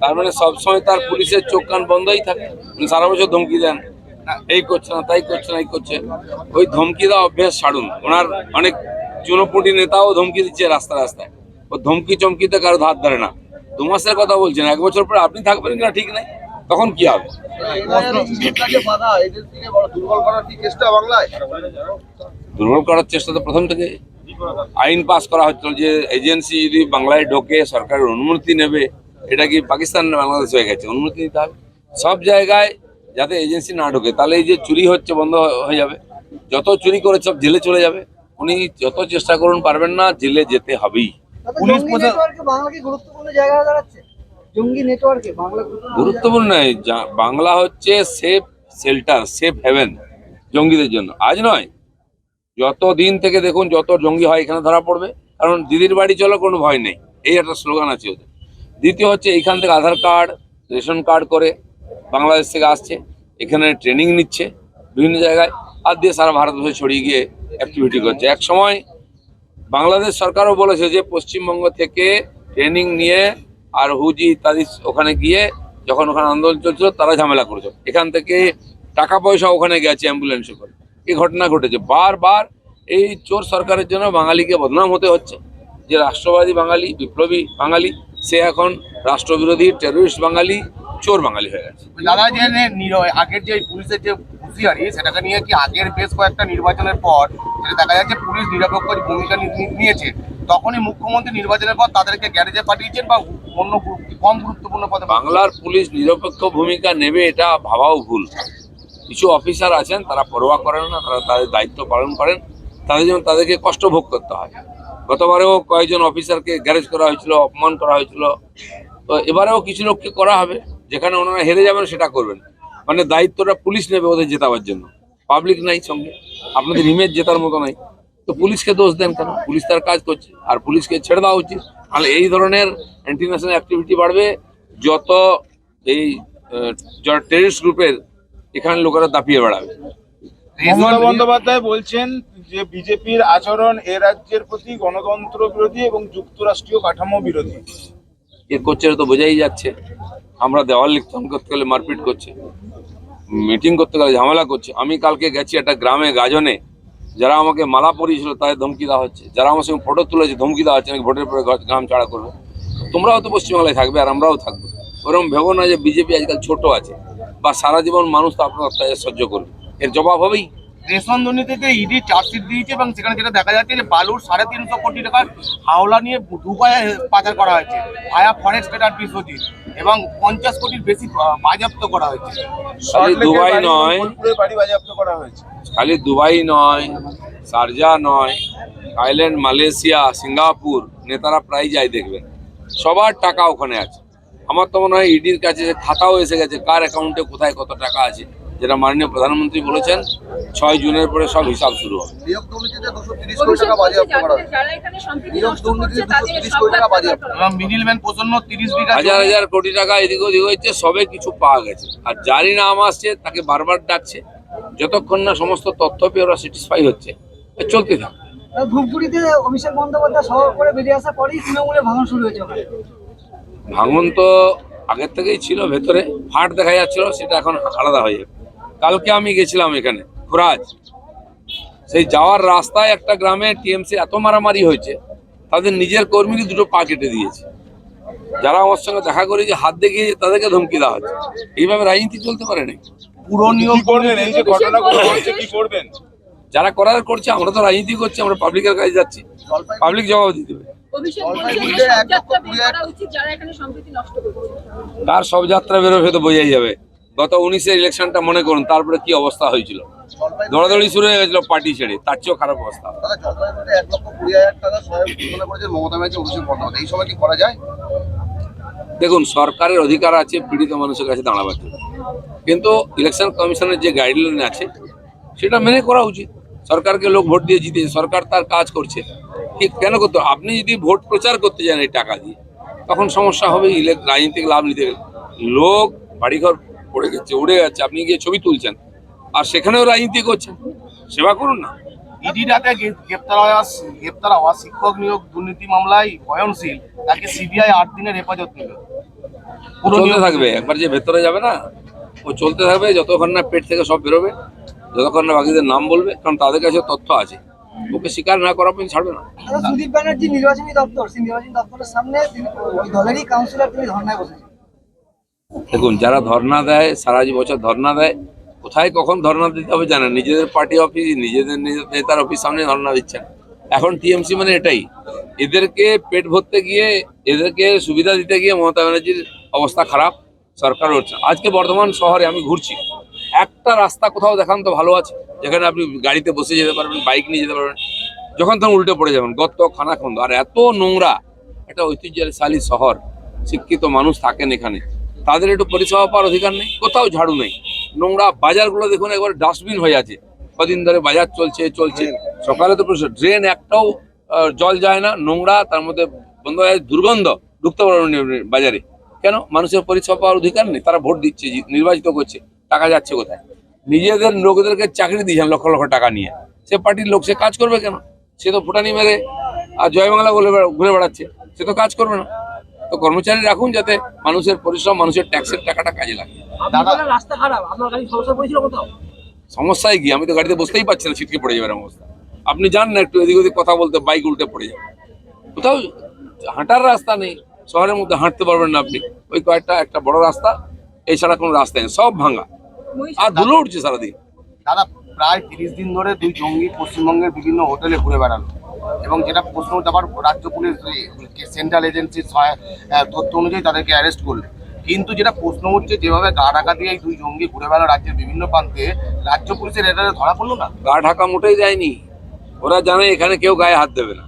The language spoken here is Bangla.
তার মানে সবসময় তার পুলিশের চোখ কান বন্ধই থাকে। সারা বছর ধমকি দেন এই করছে না, তাই করছে না, এই করছে। ওই ধমকি দেওয়া অভ্যেস ছাড়ুন। ওনার অনেক চুনোপুটি নেতাও ধমকি দিচ্ছে রাস্তা রাস্তায়। ও ধমকি চমকিতে কারও ধার ধরে না। দু মাসের কথা বলছেন এক বছর পরে আপনি থাকবেন কিনা ঠিক নাই। তখন কি হবে? দুর্বল করার চেষ্টা তো প্রথম থেকে আইন পাস করা হচ্ছিল যে এজেন্সি যদি বাংলায় ঢোকে, সরকারের অনুমতি নেবে এটা কি পাকিস্তান না বাংলাদেশ হয়ে গেছে? অনুমতি নিতে হবে। সব জায়গায় যাতে এজেন্সি না ঢোকে তাহলে এই যে চুরি হচ্ছে বন্ধ হয়ে যাবে। যত চুরি করে সব জেলে চলে যাবে। উনি যত চেষ্টা করুন পারবেন না জেলে যেতে হবেই। পুলিশ নেটওয়ার্কে বাংলা কি গুরুত্বপূর্ণ জায়গা দাঁড়াচ্ছে। জঙ্গি নেটওয়ার্কে বাংলা গুরুত্বপূর্ণ গুরুত্বপূর্ণ নয় বাংলা হচ্ছে সেফ শেল্টার সেফ হেভেন জঙ্গিদের জন্য। আজ নয়। যত দিন থেকে দেখুন যত জঙ্গি হয় এখানে ধরা পড়বে। কারণ দিদির বাড়ি চলো কোনো ভয় নেই। এই একটা স্লোগান আছে ওদের। দ্বিতীয় হচ্ছে এইখান থেকে আধার কার্ড, রেশন কার্ড করে বাংলাদেশ থেকে আসছে। এখানে ট্রেনিং নিচ্ছে বিভিন্ন জায়গায়। আর দিয়ে সারা ভারতবর্ষে ছড়িয়ে গিয়ে অ্যাক্টিভিটি করছে। এক সময় বাংলাদেশ সরকারও বলেছে যে পশ্চিমবঙ্গ থেকে ট্রেনিং নিয়ে আর হুজি ইত্যাদি ওখানে গিয়ে যখন ওখানে আন্দোলন চলছিল তারা ঝামেলা করেছে। এখান থেকে টাকা পয়সা ওখানে গেছে অ্যাম্বুলেন্সে করে। এই ঘটনা ঘটেছে। বারবার এই চোর সরকারের জন্য বাঙালিকে বদনাম হতে হচ্ছে। যে রাষ্ট্রবাদী বাঙালি, বিপ্লবী বাঙালি সে এখন রাষ্ট্রবিরোধী টেররিস্ট বাঙালি চোর বাঙালি হয়ে গেছে। দাদা যে আগের যে পুলিশের যে হুঁশিয়ারি সেটাকে নিয়ে কি আগের বেশ কয়েকটা নির্বাচনের পর যেটা দেখা যাচ্ছে পুলিশ নিরপেক্ষ ভূমিকা নিয়েছে তখনই মুখ্যমন্ত্রী নির্বাচনের পর তাদেরকে গ্যারেজে পাঠিয়েছেন বা অন্য কম গুরুত্বপূর্ণ পদে বাংলার পুলিশ নিরপেক্ষ ভূমিকা নেবে এটা ভাবাও ভুল। কিছু অফিসার আছেন তারা পরোয়া করেন না তারা তাদের দায়িত্ব পালন করেন। তাদের জন্য তাদেরকে কষ্ট ভোগ করতে হয়। গতবারেও কয়েকজন অফিসারকে গ্যারেজ করা হয়েছিল, অপমান করা হয়েছিল। তো এবারেও কিছু লোককে করা হবে, যেখানে ওনারা হেরে যাবেন সেটা করবেন। মানে দায়িত্বটা পুলিশ নেবে ওদের জেতাবার জন্য। পাবলিক নাই সঙ্গে, আপনাদের ইমেজ জেতার মতো নাই। তো পুলিশকে দোষ দেন কেন? পুলিশ তার কাজ করছে, আর পুলিশকে ছেড়ে দেওয়া উচিত। তাহলে এই ধরনের ইন্টারন্যাশনাল অ্যাক্টিভিটি বাড়বে, যত এই টেরিস্ট গ্রুপের এখানে লোকেরা দাপিয়ে বেড়াবে। মমতা বন্দ্যোপাধ্যায় বলছেন যে বিজেপির আচরণ এ রাজ্যের প্রতি গণতন্ত্র বিরোধী এবং যুক্তরাষ্ট্রীয় কাঠামো বিরোধী। এ করছে তো বোঝাই যাচ্ছে। আমরা দেওয়াল লিখন করতে গেলে মারপিট করছে। মিটিং করতে গেলে ঝামেলা করছে। আমি কালকে গেছি একটা গ্রামে গাজনে। যারা আমাকে মালা পরিয়েছিল তাদের ধমকি দেওয়া হচ্ছে। যারা আমার সঙ্গে ফটো তুলেছে ধমকি দেওয়া হচ্ছে নাকি ভোটের পরে ঘর- গ্রাম ছাড়া করবে। তোমরাও তো পশ্চিমবাংলায় থাকবে আর আমরাও থাকব। ওরকম ভেবো না যে বিজেপি আজকাল ছোট আছে। বা সারা জীবন মানুষ তো আপনার অত্যাচার সহ্য করবে। এর জবাব হবেই। রেশন দুর্নীতিতে ইডি চার্জশিট দিয়েছে এবং সেখানে যেটা দেখা যাচ্ছে যে বালুর সাড়ে তিনশো কোটি টাকার হাওলা নিয়ে দুবাই পাচার করা হয়েছে ভায়া ফরেস্ট আর বিশ্বজিৎ এবং পঞ্চাশ কোটির বেশি বাজেয়াপ্ত করা হয়েছে। খালি দুবাই নয়। বাড়ি বাজেয়াপ্ত করা হয়েছে। খালি দুবাই নয় শারজা নয় থাইল্যান্ড মালয়েশিয়া সিঙ্গাপুর নেতারা প্রায় যায় দেখবেন সবার টাকা ওখানে আছে। আমার তো মনে হয় ইডির কাছে যে খাতাও এসে গেছে কার অ্যাকাউন্টে কোথায় কত টাকা আছে। যেটা মাননীয় প্রধানমন্ত্রী বলেছেন ছয় জুনের পরে সব হিসাব শুরু হবে। নিয়োগ দুর্নীতিতে দুশো তিরিশ কোটি টাকা বাজেয়াপ্ত করা হয়েছে। যারা এখানে সম্প্রীতি নিয়োগ নষ্ট দুর্নীতিতে করছে তাদের 230 সব কোটি টাকা টাকা বাজেয়াপ্ত। দরকার। এবং মিডিলম্যান প্রসন্ন তিরিশ বিঘা হাজার হাজার কোটি টাকা এদিক ওদিক হয়েছে সবে কিছু পাওয়া গেছে। আর যারই নাম আসছে তাকে বারবার ডাকছে। যতক্ষণ না সমস্ত তথ্য পেয়ে ওরা স্যাটিসফাই হচ্ছে চলতে থাকে। ধূপগুড়িতে অভিষেক বন্দ্যোপাধ্যায় সভা করে বেরিয়ে আসার পরেই তৃণমূলে ভাঙন শুরু হয়েছে ভাঙন তো আগের থেকেই ছিল ভেতরে ফাট দেখা যাচ্ছিল সেটা এখন আলাদা হয়ে যাবে কালকে আমি গেছিলাম এখানে খুরাজ। সেই যাওয়ার রাস্তায় একটা গ্রামে টিএমসি এত মারামারি হয়েছে তাদের নিজের কর্মীরই দুটো পা কেটে দিয়েছে। যারা আমার সঙ্গে দেখা করে যে হাত দেখিয়ে তাদেরকে ধমকি দেওয়া হচ্ছে এইভাবে রাজনীতি চলতে পারে না পুরো নিয়োগ কি করবেন? এই যে ঘটনাগুলো হচ্ছে কি করবেন? যারা করার করছে আমরা তো রাজনীতি করছি আমরা পাবলিকের কাছে যাচ্ছি। পাবলিক জবাব দিতে হবে। তার সব যাত্রা বেরোবে তো বোঝাই যাবে। গত উনিশের ইলেকশনটা মনে করুন তারপরে কি অবস্থা হয়েছিল? দৌড়াদৌড়ি শুরু হয়ে গেছিল পার্টি ছেড়ে তার চেয়েও খারাপ অবস্থা। দেখুন সরকারের অধিকার আছে পীড়িত মানুষের কাছে দাঁড়াবার জন্য। কিন্তু ইলেকশন কমিশনের যে গাইডলাইন আছে সেটা মেনে করা উচিত। সরকারকে লোক ভোট দিয়ে জিতে সরকার তার কাজ করছে। কেন করতে আপনি যদি ভোট প্রচার করতে যান এই টাকা দিয়ে তখন সমস্যা হবে রাজনীতিক লাভ নিতে গেলে। লোক বাড়িঘর পড়ে গেছে উড়ে যাচ্ছে আপনি গিয়ে ছবি তুলছেন। আর সেখানেও রাজনীতি করছেন। সেবা করুন না। ইডি গ্রেপ্তার হওয়া গ্রেপ্তার হওয়া শিক্ষক নিয়োগ দুর্নীতি মামলায় বয়নশীল তাকে সিবিআই আট দিনের হেফাজত নিল। চলতে থাকবে। একবার যে ভেতরে যাবে না ও চলতে থাকবে। যতক্ষণ না পেট থেকে সব বেরোবে যতক্ষণ না বাকিদের নাম বলবে কারণ তাদের কাছে তথ্য আছে। ওকে স্বীকার না করা পর্যন্ত ছাড়বে না। সুদীপ ব্যানার্জি নির্বাচনী দপ্তর। সেই নির্বাচনী দপ্তরের সামনে ওই দলেরই কাউন্সিলর তিনি ধর্নায় বসেছেন। দেখুন, যারা ধর্ণা দেয়, সারা বছর ধর্ণা দেয়, কোথায় কখন ধর্ণা দিতে হবে জানেন? নিজেদের পার্টি অফিস নিজেদের নেতার অফিস সামনে ধর্ণা দিচ্ছেন এখন টিএমসি মানে এটাই। এদেরকে পেট ভরতে গিয়ে, এদেরকে সুবিধা দিতে গিয়ে মমতা ব্যানার্জির অবস্থা খারাপ, সরকার হচ্ছে আজকে বর্ধমান শহরে আমি ঘুরছি। একটা রাস্তা কোথাও দেখান তো ভালো আছে, যেখানে আপনি গাড়িতে বসে যেতে পারবেন বাইক নিয়ে যেতে পারবেন। যখন তখন উল্টে পড়ে যাবেন গত খানাখন্দ। আর এত নোংরা, একটা ঐতিহ্যশালী শহর, শিক্ষিত মানুষ থাকেন এখানে। তাদের একটু পরিষেবা পাওয়ার অধিকার নেই, কোথাও ঝাড়ু নেই। নোংরা বাজারগুলো দেখুন একবার ডাস্টবিন হয়ে আছে। কদিন ধরে বাজার চলছে চলছে। সকালে তো ড্রেন একটাও জল যায় না, নোংরা, তার মধ্যে বন্ধ হয়ে দুর্গন্ধ ঢুকতে পারবেন বাজারে। কেন? মানুষের পরিষেবা পাওয়ার অধিকার নেই, তারা ভোট দিচ্ছে নির্বাচিত করছে, টাকা যাচ্ছে কোথায়? নিজেদের, লোকদেরকে চাকরি দিয়েছেন লক্ষ লক্ষ টাকা নিয়ে। সে পার্টির লোক, সে কাজ করবে কেন? সে তো ফুটানি মেরে, আর জয় বাংলা বেড়া- ঘুরে বেড়াচ্ছে, সে তো কাজ করবে না। তো কর্মচারী রাখুন যাতে মানুষের পরিশ্রম মানুষের ট্যাক্সের টাকাটা কাজে লাগে। দাদা রাস্তা খারাপ আপনার গাড়ি সমস্যা পড়েছিল কোথাও? সমস্যায় কি? আমি তো গাড়িতে বসতেই পারছি না ছিটকে পড়ে যাবে অবস্থা। আপনি যান না একটু এদিক ওদিক কথা বলতে বাইক উল্টে পড়ে যাবে। কোথাও হাঁটার রাস্তা নেই শহরের মধ্যে হাঁটতে পারবেন না আপনি। ওই কয়েকটা একটা বড় রাস্তা এছাড়া কোনো রাস্তা নেই সব ভাঙা। আর ধুলো উঠছে সারাদিন। দাদা প্রায় তিরিশ দিন ধরে দুই জঙ্গি পশ্চিমবঙ্গের বিভিন্ন হোটেলে ঘুরে বেড়ালো। এবং যেটা প্রশ্ন আবার রাজ্য পুলিশ সেন্ট্রাল এজেন্সির তথ্য অনুযায়ী তাদেরকে অ্যারেস্ট করল। কিন্তু যেটা প্রশ্ন হচ্ছে, যেভাবে গা ঢাকা দিয়ে দুই জঙ্গি ঘুরে বেড়ালো রাজ্যের বিভিন্ন প্রান্তে, রাজ্য পুলিশের এটা ধরা পড়ল না? গা ঢাকা মোটেই যায়নি। ওরা জানে এখানে কেউ গায়ে হাত দেবে না।